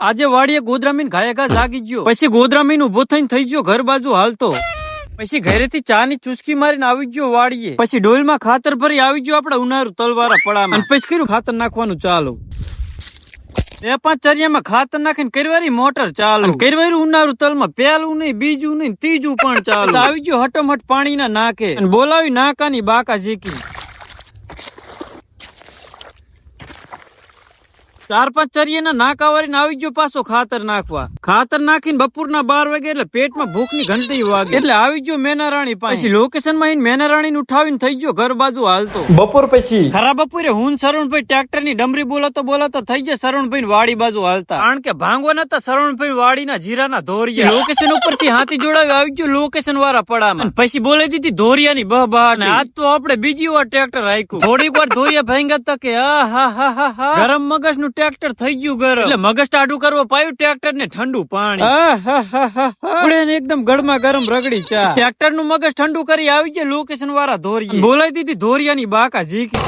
આજે વાડીએ ગોદરામીન ઘાયે જાગી ગયો. પછી ગોદરામીન ઊભો થઈને થઈ ગયો ઘર બાજુ હાલતો. પછી ઘરેથી ચા ની ચુસ્કી મારીને આવી ગયો વાડીએ. પછી ડોલમાં ખાતર ભરી આવી ગયો આપડે ઉનારું તલવારા પડામાં. અને પછી કર્યું ખાતર નાખવાનું ચાલુ. બે પાંચ ચરિયામાં ખાતર નાખીને કરવારી મોટર ચાલુ. અને ઉનારું તલમાં પેલું નહીં, બીજું નહીં, ત્રીજું પણ ચાલુ. આવી ગયો હટોમટ પાણી ના નાકે. અને બોલાવી નાકાની બાકા ઝીકી. ચાર પાંચ ચરિયાના નાકા વાળીને આવી ગયો પાછો ખાતર નાખવા. ખાતર નાખીને બપોરના બાર વાગે એટલે પેટમાં ભૂખની ઘંટી વાગે. એટલે આવી ગયો મેનારાણી પાસે. પછી લોકેશનમાં મેનારાણી ઉઠાવીને થઈ ગયો ઘર બાજુ હાલતો. બપોર પછી? ખરા બપોરે હું શરણભાઈ ટ્રેક્ટરની ડમરી બોલાતો બોલાતો થઈ જાય શરણભાઈ વાડી બાજુ હાલતા. કારણ કે ભાંગવા નતા ના જીરા જીરાના ધોરિયા. લોકેશન ઉપરથી હાથી જોડાવી આવી ગયો લોકેશન વાળા પડામાં. પછી બોલે દીધી ધોરિયાની બહ બહ ને આજ તો આપણે બીજી વાર ટ્રેક્ટર રાખ્યું. થોડીક વાર ધોરિયા ભાંગ્યા તા કે આ હા હા હા હા. ગરમ મગજનું ટ્રેક્ટર થઈ ગયું ગરમ. એટલે મગજ ટાઢું કરવો પાયું ટ્રેક્ટર ને ઠંડુ પાણી. એકદમ ગળમાં ગરમ રગડી ચા. ટ્રેક્ટરનું મગજ ઠંડુ કરી આવી ગયા લોકેશન વાળા ધોરિયા બોલાઈ દીધી ધોરિયાની બાકા ઝીકી.